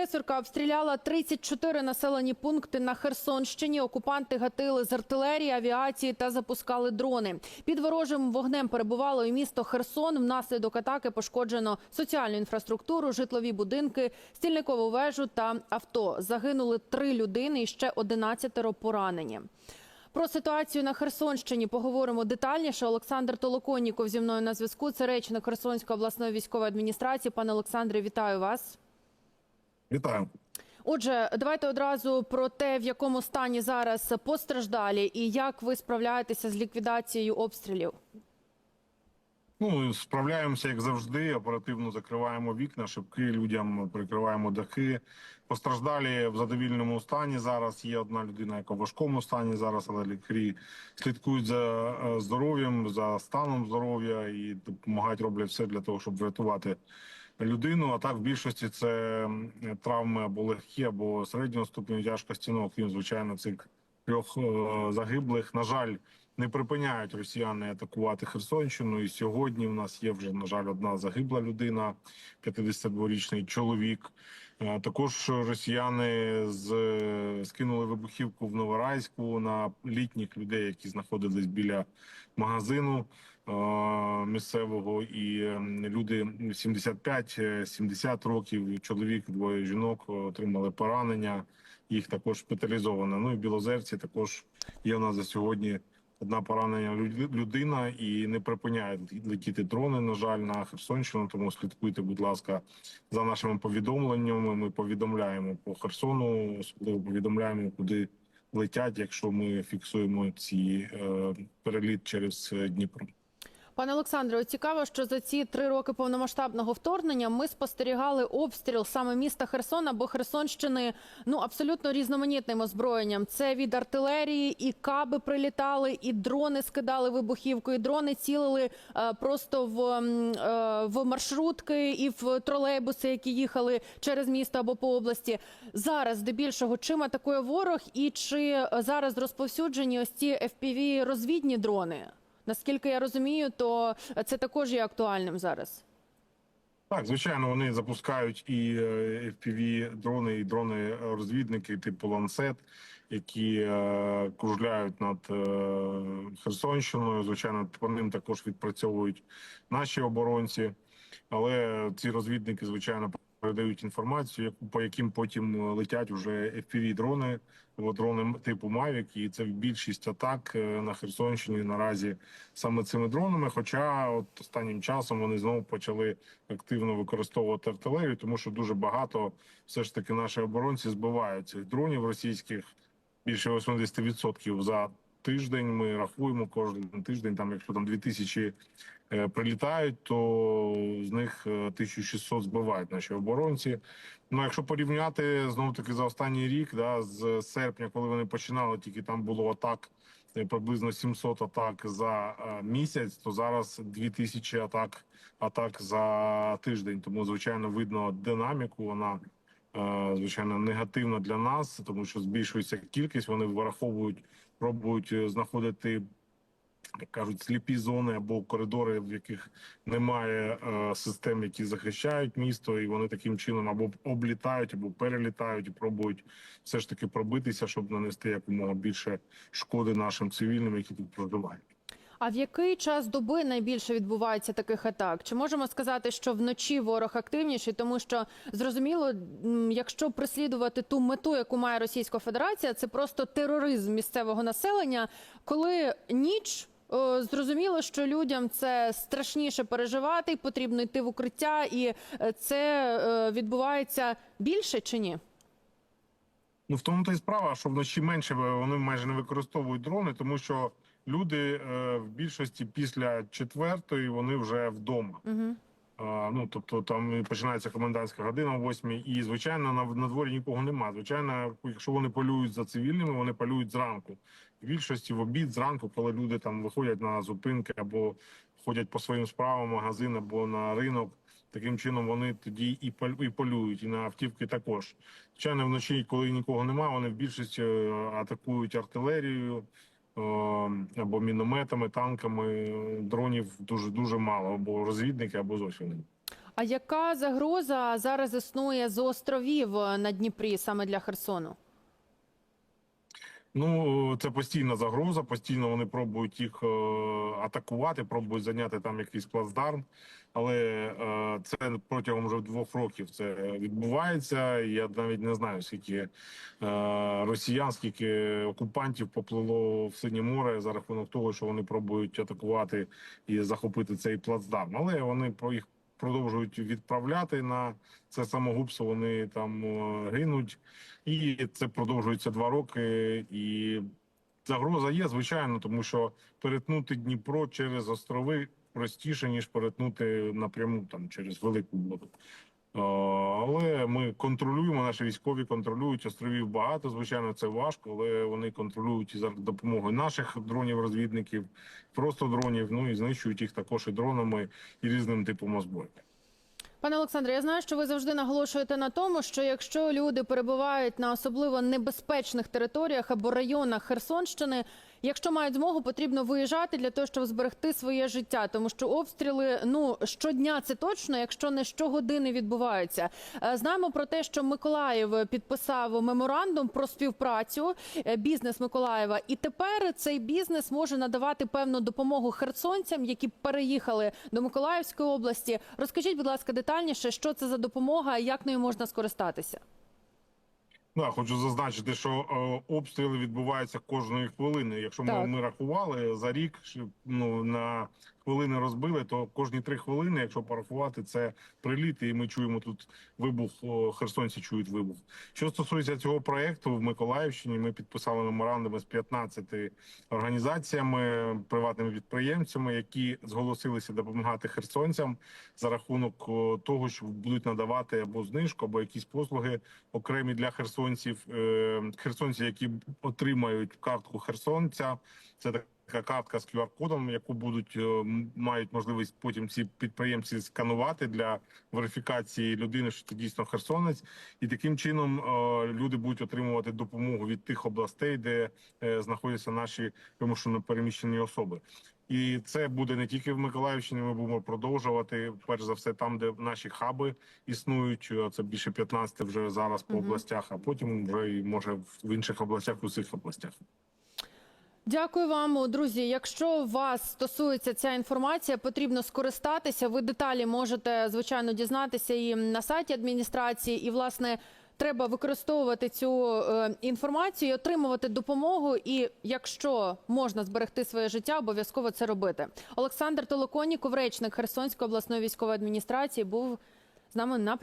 Країна-агресорка обстріляла 34 населені пункти на Херсонщині. Окупанти гатили з артилерії, авіації та запускали дрони. Під ворожим вогнем перебувало і місто Херсон. Внаслідок атаки пошкоджено соціальну інфраструктуру, житлові будинки, стільникову вежу та авто. Загинули три людини і ще 11 поранені. Про ситуацію на Херсонщині поговоримо детальніше. Олександр Толоконніков зі мною на зв'язку. Це речник Херсонської обласної військової адміністрації. Пане Олександре, вітаю вас. Вітаю. Отже, давайте одразу про те, в якому стані зараз постраждалі, і як ви справляєтеся з ліквідацією обстрілів. Ну справляємося як завжди. Оперативно закриваємо вікна, шибки людям прикриваємо дахи. Постраждалі в задовільному стані. Зараз є одна людина, яка в важкому стані зараз, але лікарі слідкують за е, здоров'ям, за станом здоров'я і допомагають роблять все для того, щоб врятувати людину. А так в більшості це травми або легкі, або середнього ступеню тяжкості. Ну окрім звичайно цих трьох е, загиблих. На жаль, не припиняють росіяни атакувати Херсонщину. І сьогодні в нас є вже на жаль одна загибла людина, 52-річний чоловік. Е, Також росіяни з скинули вибухівку в Новорайську на літніх людей, які знаходились біля магазину е, місцевого, і е, люди 75-70 років. Чоловік, двоє жінок отримали поранення. Їх також шпиталізовано. Ну і в Білозерці також є у нас за сьогодні одна поранена люд- людина і не припиняють летіти дрони. На жаль, на Херсонщину. Тому слідкуйте, будь ласка, за нашими повідомленнями. Ми повідомляємо по Херсону, особливо повідомляємо, куди летять, якщо ми фіксуємо ці е, переліт через е, Дніпро. Пане Олександре, цікаво, що за ці три роки повномасштабного вторгнення ми спостерігали обстріл саме міста Херсона або Херсонщини ну абсолютно різноманітним озброєнням. Це від артилерії, і каби прилітали, і дрони скидали вибухівку, і дрони цілили е, просто в, м, е, в маршрутки і в тролейбуси, які їхали через місто або по області. Зараз здебільшого чим атакує ворог, і чи е, зараз розповсюджені ось ці fpv розвідні дрони? Наскільки я розумію, то це також є актуальним зараз. Так, звичайно, вони запускають і е, fpv дрони, і дрони розвідники типу ланцет, які е, кружляють над е, Херсонщиною. Звичайно, по ним також відпрацьовують наші оборонці, але ці розвідники, звичайно, передають інформацію, по яким потім летять вже fpv дрони, дрони типу Mavic, і це більшість атак е, на Херсонщині наразі саме цими дронами. Хоча от останнім часом вони знову почали активно використовувати артилерію, тому що дуже багато все ж таки наші оборонці збивають цих дронів російських більше 80% за тиждень. Ми рахуємо кожен тиждень. Там, якщо там 2000 е, прилітають, то з них е, 1600 збивають наші оборонці. Ну, якщо порівняти знову таки за останній рік, да, з серпня, коли вони починали, тільки там було атак. е, Приблизно 700 атак за е, місяць, то зараз 2000 атак атак за тиждень. Тому звичайно видно динаміку. Вона е, звичайно негативна для нас, тому що збільшується кількість. Вони враховують, пробують е, знаходити. Як кажуть, сліпі зони або коридори, в яких немає е, систем, які захищають місто, і вони таким чином або облітають, або перелітають і пробують все ж таки пробитися, щоб нанести якомога більше шкоди нашим цивільним, які тут проживають. А в який час доби найбільше відбувається таких атак? Чи можемо сказати, що вночі ворог активніший, тому що зрозуміло, якщо преслідувати ту мету, яку має Російська Федерація, це просто тероризм місцевого населення, коли ніч. Зрозуміло, що людям це страшніше переживати, і потрібно йти в укриття, і е, це е, відбувається більше чи ні? Ну в тому то й справа, що вночі менше вони майже не використовують дрони, тому що люди е, в більшості після четвертої вони вже вдома. Угу. Ну тобто там починається комендантська година о восьмій, і звичайно на, на дворі нікого немає. Звичайно, якщо вони полюють за цивільними, вони полюють зранку. В більшості в обід зранку, коли люди там виходять на зупинки або ходять по своїм справам, магазин або на ринок. Таким чином вони тоді і і полюють, і на автівки також. Звичайно, вночі, коли нікого немає, вони в більшості е, атакують артилерією е, або мінометами, танками. Дронів дуже дуже мало, або розвідники, або зовсім. А яка загроза зараз існує з островів на Дніпрі саме для Херсону? Ну це постійна загроза. Постійно вони пробують їх е, атакувати, пробують зайняти там якийсь плацдарм. Але е, це протягом вже двох років це відбувається. Я навіть не знаю, скільки е, росіян, скільки окупантів поплило в синє море за рахунок того, що вони пробують атакувати і захопити цей плацдарм. Але вони про їх продовжують відправляти на це самогубство. Вони там е, гинуть, і це продовжується два роки. І загроза є, звичайно, тому що перетнути Дніпро через острови простіше ніж перетнути напряму там через велику воду. Е, Але ми контролюємо, наші військові контролюють островів багато. Звичайно, це важко, але вони контролюють за допомогою наших дронів-розвідників, просто дронів. Ну і знищують їх також і дронами і різним типом озброєння. Пане Олександре, я знаю, що ви завжди наголошуєте на тому, що якщо люди перебувають на особливо небезпечних територіях або районах Херсонщини, якщо мають змогу, потрібно виїжджати для того, щоб зберегти своє життя, тому що обстріли ну щодня це точно, якщо не щогодини відбуваються. Е, Знаємо про те, що Миколаїв підписав меморандум про співпрацю е, бізнес Миколаєва, і тепер цей бізнес може надавати певну допомогу херсонцям, які переїхали до Миколаївської області. Розкажіть, будь ласка, детальніше, що це за допомога як нею можна скористатися. Да, хочу зазначити, що е, обстріли відбуваються кожної хвилини. Якщо ми, Так. ми рахували за рік, ну на хвилини розбили, то кожні три хвилини, якщо порахувати, це приліт, і ми чуємо тут вибух. Херсонці чують вибух. Що стосується цього проекту в Миколаївщині, ми підписали меморандуми з 15 організаціями, приватними підприємцями, які зголосилися допомагати херсонцям за рахунок того, що будуть надавати або знижку, або якісь послуги окремі для херсонців. Е, Херсонці, які отримають картку херсонця, це така картка з QR-кодом, яку будуть е, мають можливість потім ці підприємці сканувати для верифікації людини, що це дійсно херсонець, і таким чином е, люди будуть отримувати допомогу від тих областей, де е, знаходяться наші вимушено переміщені особи. І це буде не тільки в Миколаївщині. Ми будемо продовжувати перш за все там, де наші хаби існують. Це більше 15 вже зараз по областях, а потім вже і може в інших областях, в усіх областях. Дякую вам, друзі. Якщо вас стосується ця інформація, потрібно скористатися. Ви деталі можете звичайно дізнатися і на сайті адміністрації, і власне. Треба використовувати цю е, інформацію, отримувати допомогу. І якщо можна зберегти своє життя, обов'язково це робити. Олександр Толоконіков, речник Херсонської обласної військової адміністрації, був з нами на.